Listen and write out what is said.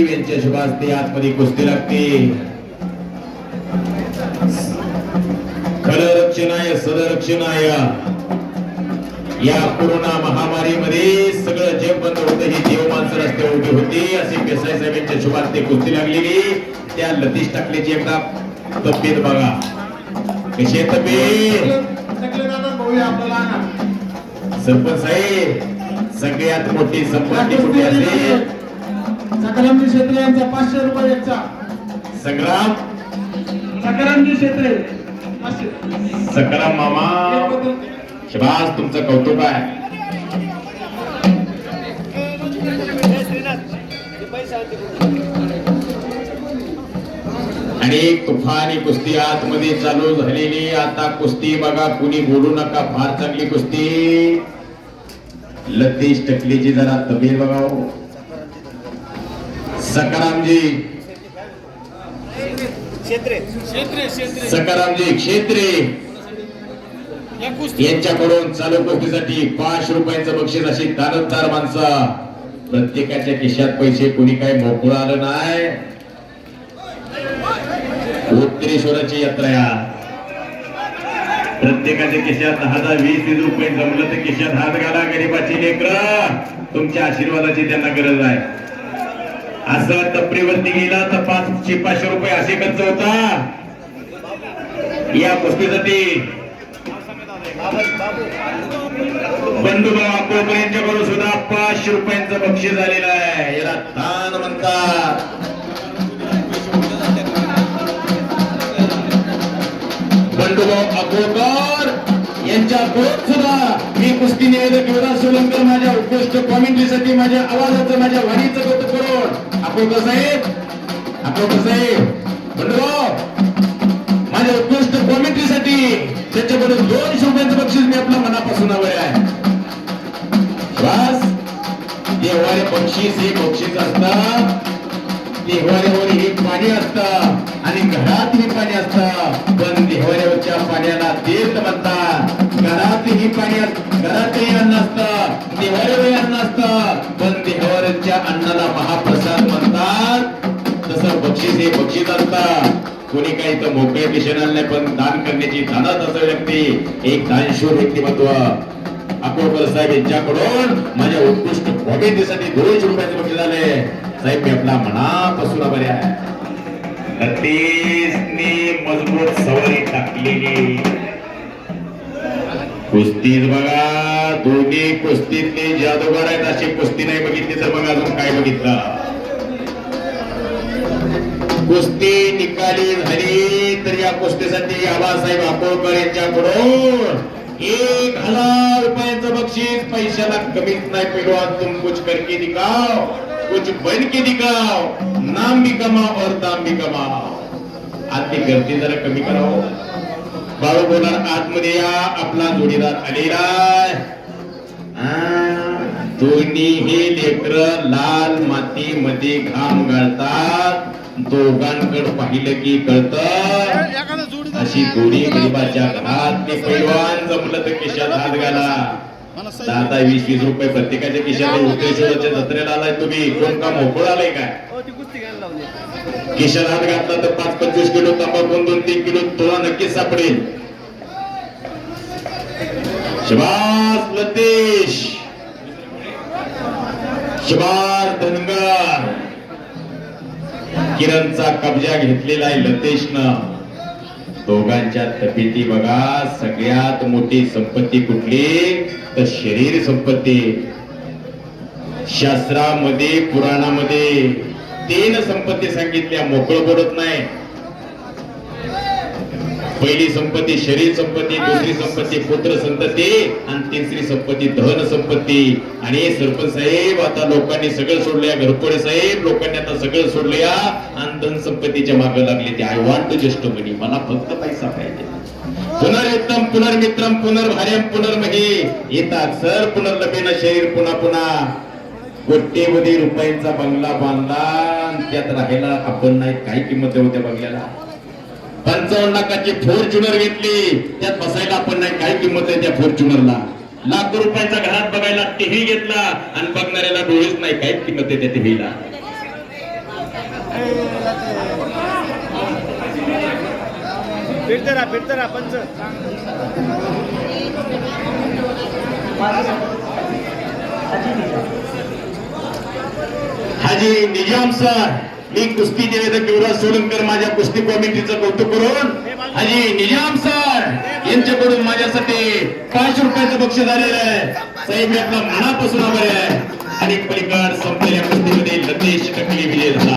यांच्या शुभास्ते आतमध्ये कुस्ती लागते. खलरक्षणाय सदरक्षणाय या कोरोना महामारीमध्ये सगळं जे बंद होतं ही देव माणसं रस्त्यावर उभी होती. अशी देसाई साहेबांच्या शुभास्ते कुस्ती लागलेली. त्या लतीश टाकल्याची एकदा तब्येत बघा. कशी आहे तब्येत? सरपंच साहेब सगळ्यात मोठी संपत्ती कुठे असेल? सकारामजी क्षेत्रे यांचा पाचशे रुपये एकचा संग्राम. सकारामजी क्षेत्रे. सकाराम मामा. शबास तुमचं कौतुक आहे. आणि तुफानी कुस्ती आतमध्ये चालू झालेली आता कुस्ती बघा कुणी बोलू नका फार चांगली कुस्ती. लतीश टकलीची जरा तबीर बघा. सकारामजी. सकारामजी क्षेत्रे. यांच्याकडून चालू कुस्तीसाठी पाच रुपयाचं बक्षीस अशी दानतदार माणसं. प्रत्येकाच्या खिशात पैसे कोणी काही मोकळं आलं नाही. उत्तरेश्वराची यात्रा या. प्रत्येकाच्या खिशात दहा दहा वीस वीस रुपये जमलं तर खिशात हात घाला गरीबाची लेकर. तुमच्या आशीर्वादाची त्यांना गरज आहे असं टपरीवरती गेला तर पाचशे पाचशे रुपये असे खर्च होता या कुस्तीसाठी बंधुभाऊ यांच्या बरोबर सुद्धा पाचशे रुपयांचं बक्षीस झालेलं आहे. याला दान म्हणतात. बंडूभाऊ अकोकर यांच्याकडून सुद्धा मी कुस्ती निवेदक युवराज सोलंकर माझ्या उत्कृष्ट कॉमेंट्रीसाठी माझ्या आवाजाचं माझ्या वाणीचं कौतुक करून अकोकर साहेब अकोकर साहेब बंडूभाऊ माझ्या उत्कृष्ट कॉमेंट्रीसाठी त्याच्याकडून दोन शब्दांचं बक्षीस मी आपल्या मनापासून हवं आहे. बस देवारे बक्षीस हे बक्षीस असतात देवाऱ्यावर हे पाणी असतं. आणि घरात हे पाणी असतं. पण देवाऱ्यावरच्या पाण्याला तीर्थ म्हणतात. घरात ही पाणी अस- घरातही अन्न असतं. देवाऱ्यावर अन्न असतं. पण देवाऱ्याच्या अन्नाला बक्षीस हे बक्षीस असतं कोणी काही तर मोकळे दिशेनं नाही पण दान करण्याची दानात असं व्यक्ती एक दानशूर व्यक्तिमत्व. अकोकर साहेब यांच्याकडून माझ्या उत्कृष्ट कॉमेंटीसाठी दोनशे रुपयाचे बक्षीस झाले. साहेब मी आपला मनापासून आभारी आहे. लतीसने मजबूत सवारी टाकलेली. कुस्तीत बघा दोन्ही कुस्तीतले जादूगार आहेत अशी कुस्ती नाही बघितली तर बघा अजून काय बघितलं. कुस्ती निकाली झाली तर या कुस्तीसाठी आबासाहेब आकोळकर यांच्याकडून एक हजार रुपयांचं बक्षीस पैशाला कमीच नाही पैलवान तुम कुछ करके दिखाओ कुछ बन के दिखाओ नाम भी कमाओ और दाम भी कमाओ. आधी गर्दी जरा कमी करावं. बाळू बोलणार आतमध्ये या आपला जोडीदार आलेला दोन्ही हे लेकर लाल मातीमध्ये घाम गाळतात दोघांकडे पाहिलं की कळत. अशी जोडी गरीबाच्या घरात ते पैलवान जमलं तर खिशात हात घाला. दहा वीस वीस रुपये प्रत्येकाच्या खिशात उत्तेश्वराच्या जत्रेला आलाय तुम्ही. कोण का मोकळ आलाय काय? खिशात हात घातला तर पाच पंचवीस किलो तंबाखू दोन तीन किलो तुला नक्कीच सापडेल. शबास लतेश. शबास. किरणचा कब्जा घेतलेला आहे लतेशनं. दोघांच्या तब्येती बघा सगळ्यात मोठी संपत्ती कुठली? तर शरीर संपत्ती. शास्त्रामध्ये पुराणामध्ये तीन संपत्ती सांगितल्या मोकळं बोलत नाही. पहिली संपत्ती शरीर संपत्ती दुसरी संपत्ती पुत्र संतती आणि तिसरी संपत्ती धन संपत्ती. आणि सरपंच साहेब आता लोकांनी सगळं सोडलं या घरपोडे साहेब लोकांनी आता सगळं सोडलं या आणि धन संपत्तीच्या मागे लागले ते. आय वॉन्ट ज्येष्ठ मनी मला फक्त पैसा पाहिजे. पुनर्युत्तम पुनर्मित्रम पुनर्भार्यम पुनर्महे. येतात सर पुनर्लभेन शरीर पुन्हा पुन्हा. कोट्यवधी रुपयांचा बंगला बांधला आणि त्यात राहायला आपण नाही. काय किंमत आहे त्या बंगल्याला. पंचावन्न लाखाची फॉर्च्युनर घेतली. त्यात बसायला आपण नाही. काय किंमत आहे त्या फॉर्च्युनरला लाख रुपयाचा घरात बघायला टीव्ही घेतला आणि बघणाऱ्याला डोळेच नाही. काय किंमत आहे त्या टीव्हीला? फिरते राहा फिरते राहा पंच. हाजी निजाम सर. मी कुस्ती निवेदक युवराज सोलंकर माझ्या कुस्ती कमिटीचं कौतुक करून आणि निजाम सर यांच्याकडून माझ्यासाठी पाचशे रुपयाचं बक्षीस आलेलं आहे. साहेब मी आपला मनापासून आभार आहे. आणि पलीकड संपलेल्या कुस्तीमध्ये. लतेश टकली विजय झाला